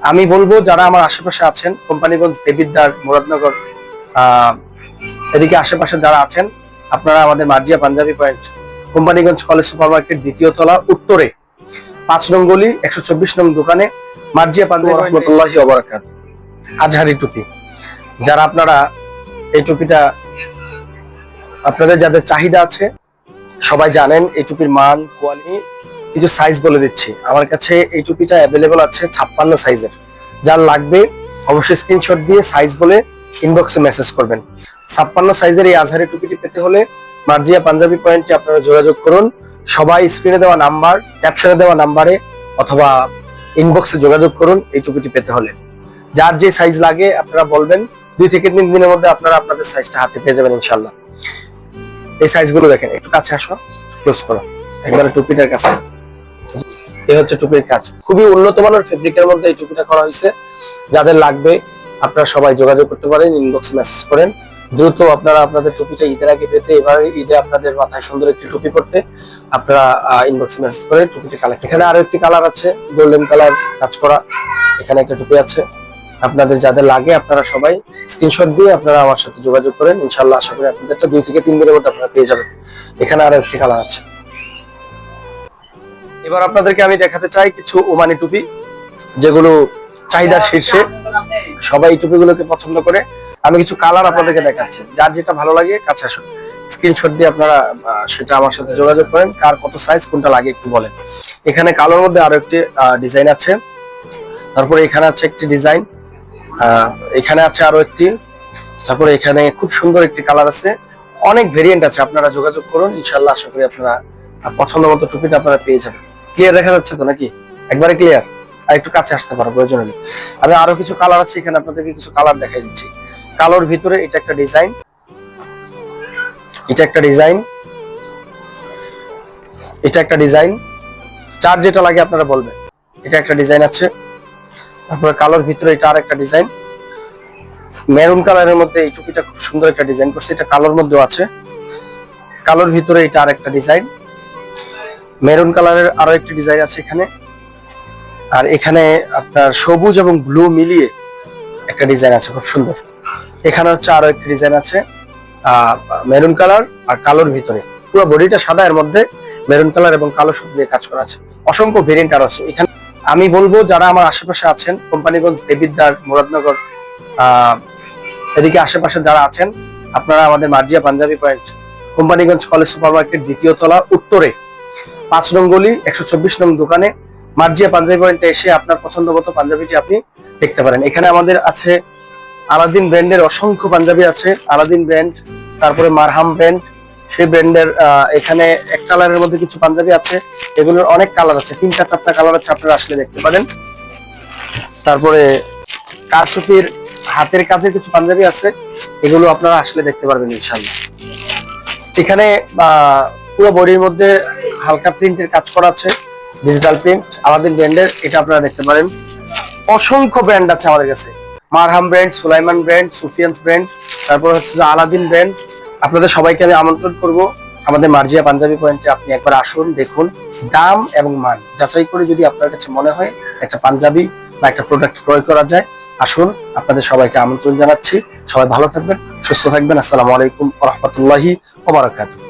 আমি বলব যারা আমার আশেপাশে আছেন কোম্পানিগঞ্জ দেবিদ্দার মুরাদনগর এদিকে আশেপাশে যারা আছেন আপনারা আমাদের Marzia Punjabi point Companiganj college super market দ্বিতীয় তলা উত্তরে পাঁচ নং গলি একশো চব্বিশ নং দোকানে মার্জিয়া পাঞ্জাবি রহমতুল্লাহি অবরাকাত আজহারি টুপি। যারা আপনারা এই টুপিটা আপনাদের যাদের চাহিদা আছে সবাই জানেন এই টুপির মান কোয়ালিটি কিছু সাইজ বলে দিচ্ছি, আমার কাছে এই টুপিটা অ্যাভেলেবল আছে ছাপ্পান্ন সাইজের যার লাগবে অবশ্যই স্ক্রিনশট দিয়ে সাইজ বলে ইনবক্সে মেসেজ করবেন। ছাপ্পান্ন সাইজের এই আজহারি টুপিটি পেতে হলে মার্জিয়া পাঞ্জাবি পয়েন্টে আপনারা যোগাযোগ করুন। সবাই স্ক্রিনে দেওয়া নাম্বার ক্যাপশনে দেওয়া নাম্বারে অথবা ইনবক্সে যোগাযোগ করুন এই টুপিটি পেতে হলে। যার যে সাইজ লাগে আপনারা বলবেন, দুই থেকে তিন দিনের মধ্যে আপনারা আপনাদের সাইজটা হাতে পেয়ে যাবেন ইনশাল্লাহ এই সাইজগুলো দেখেন, একটু কাছে আসো ক্লোজ করো। একবারে টুপিটার কাছে। এই হচ্ছে টুপির কাজ। খুবই উন্নত মানের ফেব্রিকের মধ্যে এই টুপিটা করা হয়েছে। যাদের লাগবে, আপনারা সবাই যোগাযোগ করতে পারেন ইনবক্সে মেসেজ করেন। দ্রুত আপনারা আপনাদের টুপিটা ঈদের আগে পেতে, এবার ঈদে আপনাদের মাথায় সুন্দর একটি টুপি পরতে আপনারা ইনবক্সে মেসেজ করে টুপিটি কালেক্ট এখানে আরও একটি কালার আছে গোল্ডেন কালার কাজ করা। এখানে একটা টুপি আছে। আপনাদের যাদের লাগে, আপনারা সবাই স্ক্রিনশট দিয়ে আপনারা আমার সাথে যোগাযোগ করেন। ইনশাল্লাহ আশা করি আপনাদেরটা দুই থেকে তিন দিনের মধ্যে আপনারা পেয়ে যাবেন। এখানে আরও একটি কালার আছে। এবার আপনাদেরকে আমি দেখাতে চাই কিছু ওমানি টুপি, যেগুলো চাহিদার শীর্ষে। সবাই এই টুপিগুলোকে পছন্দ করে। আমি কিছু কালার আপনাদেরকে দেখাচ্ছি। যার যেটা ভালো লাগে, কাছে আসুন। স্ক্রিনশট দিয়ে আপনারা সেটা আমার সাথে যোগাযোগ করেন। কার কত সাইজ কোনটা লাগে একটু বলেন। এখানে কালোর মধ্যে আরও একটি ডিজাইন আছে। তারপরে এখানে আছে একটি ডিজাইন এখানে আছে আরও একটি। তারপরে এখানে খুব সুন্দর একটি কালার আছে। অনেক ভেরিয়েন্ট আছে, আপনারা যোগাযোগ করুন। ইনশাল্লাহ আশা করি আপনারা পছন্দ মতো টুপিটা আপনারা পেয়ে যাবেন। ক্লিয়ার দেখা যাচ্ছে তো নাকি? একবারে ক্লিয়ার আর একটু কাছে আসতে পারো, প্রয়োজন হলে। আমি আরও কিছু কালার আছে, এখানে আপনাদেরকে কিছু কালার দেখাই দিচ্ছি। কালোর ভিতরে এটা একটা ডিজাইন এটা একটা ডিজাইন এটা একটা ডিজাইন চার যেটা লাগে আপনারা বলবেন। এটা একটা ডিজাইন আছে। তারপরে কালোর ভিতরে এটা আর একটা ডিজাইন মেরুন কালারের মধ্যে এই টুপিটা খুব সুন্দর একটা ডিজাইন করছে। এটা কালোর মধ্যেও আছে। কালোর ভিতরে এটা আর একটা ডিজাইন মেরুন কালারের আরও একটি ডিজাইন আছে এখানে। আর এখানে আপনার সবুজ এবং ব্লু মিলিয়ে একটা ডিজাইন আছে, খুব সুন্দর। এখানে হচ্ছে আরও একটি ডিজাইন আছে মেরুন কালার আর কালোর ভিতরে। পুরো বডিটা সাদা, এর মধ্যে মেরুন কালার এবং কালো সুতো দিয়ে কাজ করা আছে। অসংখ্য ভেরিয়েন্ট আর আছে। এখানে আমি বলব, যারা আমার আশেপাশে আছেন, কোম্পানিগঞ্জ দেবিদ্দার মুরাদনগর এদিকে আশেপাশে যারা আছেন, আপনারা আমাদের Marzia Punjabi point, Companiganj college super market দ্বিতীয় তলা, উত্তরে পাঁচ নং গলি, একশো চব্বিশ নং দোকানে মার্জিয়া পাঞ্জাবি পয়েন্টে এসে আপনার পছন্দ মতো পাঞ্জাবিটি আপনি দেখতে পারেন। এখানে আমাদের আছে আলাদিন ব্র্যান্ডের অসংখ্য পাঞ্জাবি আছে। আলাদিন ব্র্যান্ড, তারপরে মারহাম ব্র্যান্ড, সেই ব্র্যান্ডের এখানে এক কালারের মধ্যে কিছু পাঞ্জাবি আছে। এগুলোর অনেক কালার আছে, তিনটা চারটা কালার আছে আপনারা আসলে দেখতে পারেন। তারপরে কারচুপির হাতের কাজের কিছু পাঞ্জাবি আছে, এগুলো আপনারা আসলে দেখতে পারবেন ইনশাল্লাহ এখানে পুরো বডির মধ্যে হালকা প্রিন্টের কাজ করা আছে ডিজিটাল প্রিন্ট আলাদিন ব্র্যান্ডের, এটা আপনারা দেখতে পারেন। অসংখ্য ব্র্যান্ড আছে আমাদের কাছে। Marham brand, Sulaiman brand, Sufians brand, তারপর হচ্ছে যে আলাদিন ব্র্যান্ড। আপনাদের সবাইকে আমি আমন্ত্রণ করব। আমাদের মার্জিয়া পাঞ্জাবি পয়েন্টে আপনি একবার আসুন, দেখুন দাম এবং মান। যাচাই করে যদি আপনার কাছে মনে হয় একটা পাঞ্জাবি বা একটা প্রোডাক্ট ক্রয় করা যায়, আসুন, আপনাদের সবাইকে আমন্ত্রণ জানাচ্ছি। সবাই ভালো থাকবেন, সুস্থ থাকবেন। আসসালামু আলাইকুম রহমতুল্লাহি ওবরাকাতুহ